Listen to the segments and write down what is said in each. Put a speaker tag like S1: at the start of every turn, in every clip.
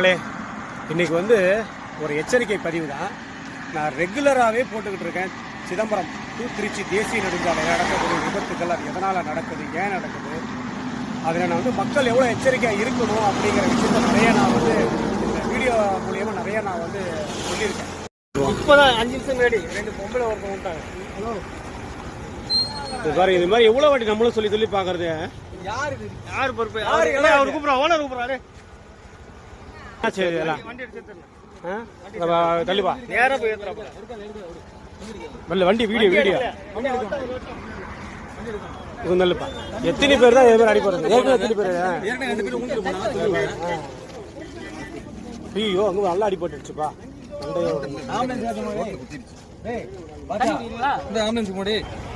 S1: மக்களே இன்னைக்கு வந்து ஒரு எச்சரிக்கை பதிவு தான் நான் ரெகுலராகவே போட்டுக்கிட்டு இருக்கேன். சிதம்பரம் டு திருச்சி தேசிய நெடுஞ்சாலையில் நடக்கக்கூடிய விபத்துக்கள் அது எதனால் நடக்குது ஏன் நடக்குது அதில் நான் வந்து மக்கள் எவ்வளோ எச்சரிக்கையாக இருக்கணும் அப்படிங்கிற விஷயத்த நிறைய நான் வந்து இந்த வீடியோ மூலியமாக நிறைய நான் வந்து சொல்லியிருக்கேன்.
S2: இப்போதான் அஞ்சு நிமிஷம் முன்னாடி ரெண்டு பொம்பளை ஒருத்தவங்க விட்டாங்க ஹலோ.
S1: இது மாதிரி எவ்வளோ வாட்டி நம்மளும் சொல்லி சொல்லி பார்க்கறது?
S2: யாரு? யாரு பொறுப்பு?
S1: யாரு
S2: அவர் கூப்பிடுறா ஓனர் கூப்பிடுறாரு
S1: சரி? அப்ப தள்ளிப்பா
S2: நேரா போய் ஏத்துறாப்ல
S1: வரல வண்டி வீடியோ வீடியோ. இது நல்லப்பா எத்தனை பேர் தான் அடிப்படுறது ஏற்கனவே எத்தனை பேர்? ஐயோ அங்க நல்லா அடிபட்டுருச்சுப்பா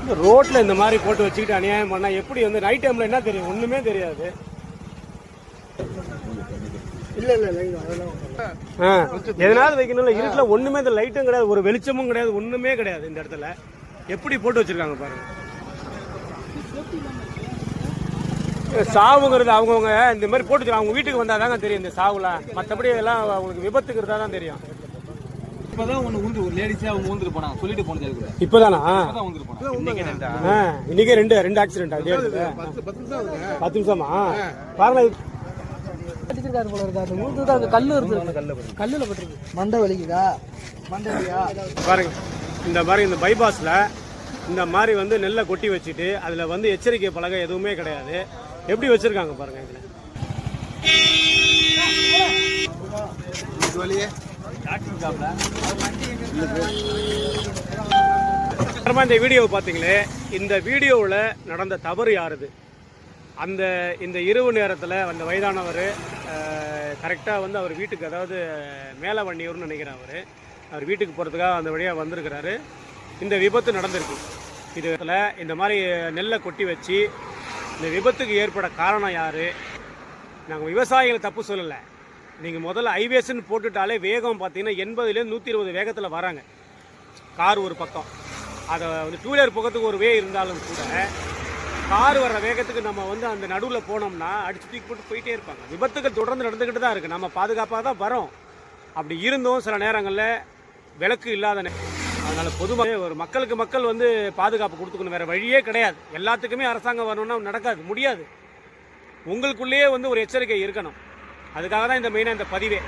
S1: இந்த ரோட்ல இந்த மாதிரி போட்டு வச்சுக்கிட்டு அநியாயம் பண்ணா எப்படி வந்து நைட் டைம்ல என்ன தெரியும்? ஒண்ணுமே தெரியாது. எதனாவது வைக்கணும்ல. இருட்டுல ஒண்ணுமே இந்த லைட்டும் கிடையாது ஒரு வெளிச்சமும் கிடையாது ஒண்ணுமே கிடையாது இந்த இடத்துல. எப்படி போட்டு வச்சிருக்காங்க பாருங்க. சாவுங்கிறது அவங்கவுங்க இந்த மாதிரி போட்டு. அவங்க வீட்டுக்கு வந்தா தாங்க தெரியும் இந்த சாவுலாம் மற்றபடி எல்லாம் அவங்களுக்கு விபத்துக்கு இருந்தா தான் தெரியும்.
S3: இப்பதான் ஒண்ணு உந்து ஒரு லேடிஸே அவங்க ஊந்துட்டு போனாங்க. சொல்லிட்டு போனது
S1: இப்பதானா? இன்னைக்கே ரெண்டு ரெண்டு ஆக்சிடென்ட் பத்து நிமிஷமா பாருங்க இது-
S2: அடிச்சிருக்காரு போல இருக்கு. அந்த மூந்து தான் அந்த கல்லு இருக்கு. கல்லு கல்லுல பட்டிருக்கு. மண்டை வலிக்குதா? மண்டை வலியா?
S1: பாருங்க. இந்த மாதிரி இந்த பைபாஸ்ல இந்த மாதிரி வந்து நெல்லை கொட்டி வச்சுட்டு அதுல வந்து எச்சரிக்கை பலகை எதுவுமே கிடையாது. எப்படி வச்சிருக்காங்க பாருங்க இதுல? இந்த வீடியோவை பார்த்தீங்களே இந்த வீடியோவில் நடந்த தவறு யாருது? அந்த இந்த இரவு நேரத்தில் அந்த வயதானவர் கரெக்டாக வந்து அவர் வீட்டுக்கு அதாவது மேலே வண்டியூர்னு நினைக்கிறேன் அவர். அவர் வீட்டுக்கு போகிறதுக்காக அந்த வழியாக வந்திருக்கிறாரு. இந்த விபத்து நடந்திருக்கு. இதில் இந்த மாதிரி நெல்லை கொட்டி வச்சு இந்த விபத்துக்கு ஏற்பட காரணம் யார்? நாங்கள் விவசாயிகளை தப்பு சொல்லலை. நீங்கள் முதல்ல ஹைவேஸ்ன்னு போட்டுட்டாலே வேகம் பார்த்தீங்கன்னா எண்பதுலேருந்து நூற்றி இருபது வேகத்தில் வராங்க. கார் ஒரு பக்கம். அதை வந்து டூ வீலர் பக்கத்துக்கு ஒரு வே இருந்தாலும் கூட கார் வர்ற வேகத்துக்கு நம்ம வந்து அந்த நடுவில் போனோம்னா அடிச்சு தூக்கி போட்டு போயிட்டே இருப்பாங்க. விபத்துகள் தொடர்ந்து நடந்துக்கிட்டு தான் இருக்குது நம்ம பாதுகாப்பாக தான் வரோம். அப்படி இருந்தும் சில நேரங்களில். விளக்கு இல்லாத அதனால் பொதுவாக ஒரு மக்களுக்கு மக்கள் வந்து பாதுகாப்பு கொடுத்துக்கணும். வேறு வழியே கிடையாது. எல்லாத்துக்குமே அரசாங்கம் வரணும்னா நடக்காது. முடியாது. உங்களுக்குள்ளேயே வந்து ஒரு எச்சரிக்கை இருக்கணும். அதுக்காக தான் இந்த மெயினாக இந்த பதிவே.